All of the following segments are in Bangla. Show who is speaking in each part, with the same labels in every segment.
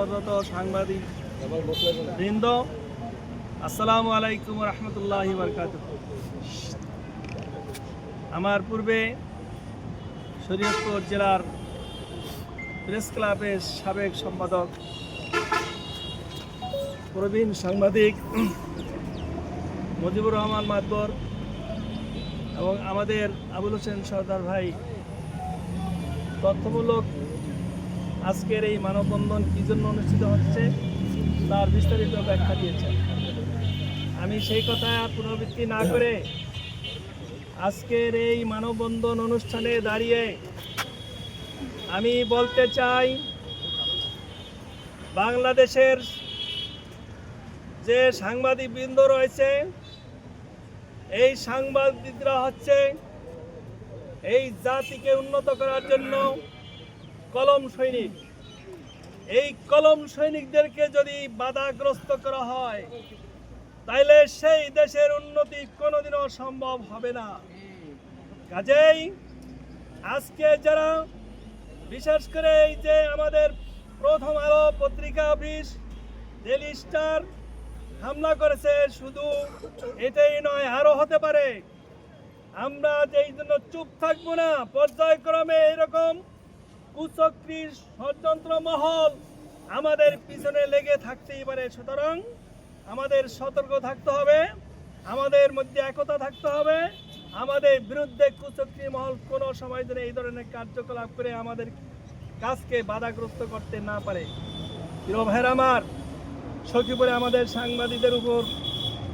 Speaker 1: কর্মরত সাংবাদিক বৃন্দ, আসসালামু আলাইকুম রহমতুল্লাহ বরকাত আমার পূর্বে শরীয়তপুর জেলার প্রেস ক্লাবের সাবেক সম্পাদক, প্রবীণ সাংবাদিক মুজিবুর রহমান মাতবর এবং আমাদের আবুল হোসেন সর্দার ভাই তথ্যমূলক আজকের এই মানববন্ধন কী জন্য অনুষ্ঠিত হচ্ছে তার বিস্তারিত ব্যাখ্যা দিয়েছেন আমি সেই কথা পুনরাবৃত্তি না করে আজকের এই মানববন্ধন অনুষ্ঠানে দাঁড়িয়ে আমি বলতে চাই, বাংলাদেশের যে সাংবাদিক সাংবাদিকবৃন্দ রয়েছে, এই সাংবাদিকরা হচ্ছে এই জাতিকে উন্নত করার জন্য কলম সৈনিক। এই কলম সৈনিকদেরকে যদি বাধাগ্রস্ত করা হয়, তাইলে সেই দেশের উন্নতি কোনোদিনও সম্ভব হবে না। কাজেই আজকে যারা, বিশেষ করে এই যে আমাদের প্রথম আলো পত্রিকা অফিস ডেলি স্টার হামলা করেছে, শুধু এটাই নয়, আরও হতে পারে। আমরা যেই জন্য চুপ থাকব না, পর্যায়ক্রমে এরকম কুচক্রির ষড়যন্ত্র মহল আমাদের পিছনে লেগে থাকতেই পারে সুতরাং আমাদের সতর্ক থাকতে হবে, আমাদের মধ্যে একতা থাকতে হবে, আমাদের বিরুদ্ধে কুচক্রি মহল কোনো সময় যেন এই ধরনের কার্যকলাপ করে আমাদের কাজকে বাধাগ্রস্ত করতে না পারে। প্রিয় আমার, সখীপুরে আমাদের সাংবাদিকদের উপর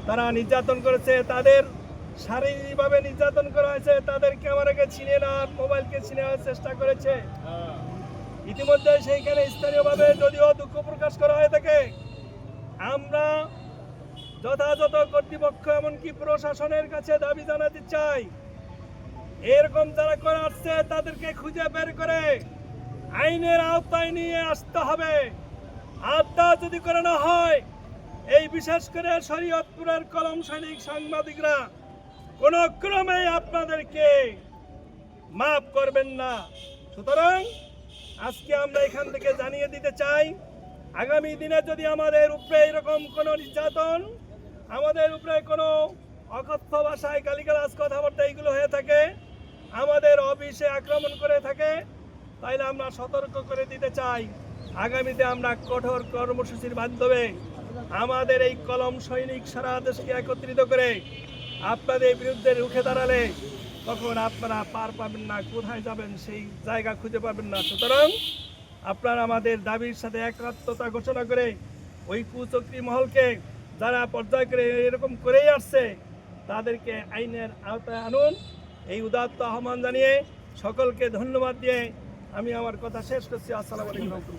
Speaker 1: তারা নির্যাতন করেছে, তাদের শারীরিকভাবে নির্যাতন করা হয়েছে তাদের ক্যামেরাকে ছিনিয়ে নেওয়ার মোবাইলকে ছিনিয়ে নেওয়ার চেষ্টা করেছে। ইতিমধ্যে সেইখানে স্থানীয়ভাবে যদিও দুঃখ প্রকাশ করা হয়ে থাকে আমরা যথাযথ কর্তৃপক্ষ এমনকি প্রশাসনের কাছে দাবি জানাতে চাই এরকম যারা করে আসছে তাদেরকে খুঁজে বের করে আইনের আওতায় নিয়ে আসতে হবে। আড্ডা যদি করে না হয় এই বিশেষ করে শরীয়তপুরের কলম সৈনিক সাংবাদিকরা কোনো ক্রমে আপনাদেরকে মাফ করবেন না। সুতরাং আজকে আমরা এখান থেকে জানিয়ে দিতে চাই, আগামী দিনে যদি আমাদের উপরে এরকম কোনো নির্যাতন, আমাদের উপরে কোনো অকথ্য ভাষায় গালিগালাজ কথাবার্তা এইগুলো হয়ে থাকে, আমাদের অফিসে আক্রমণ করে থাকে, তাইলে আমরা সতর্ক করে দিতে চাই। আগামীতে আমরা কঠোর কর্মসূচির মাধ্যমে আমাদের এই কলম সৈনিক সারা দেশকে একত্রিত করে আপনাদের বিরুদ্ধে রুখে দাঁড়ালে তখন আপনারা পার পাবেন না, কোথায় যাবেন সেই জায়গা খুঁজে পাবেন না। সুতরাং আপনারা আমাদের দাবির সাথে একাত্মতা ঘোষণা করে ওই কুচক্রি মহলকে যারা পর্যায় করে এরকম করেই আসছে, তাদেরকে আইনের আওতায় আনুন। এই উদাত্ত আহ্বান জানিয়ে সকলকে ধন্যবাদ দিয়ে আমি আমার কথা শেষ করছি। আসসালামু আলাইকুম।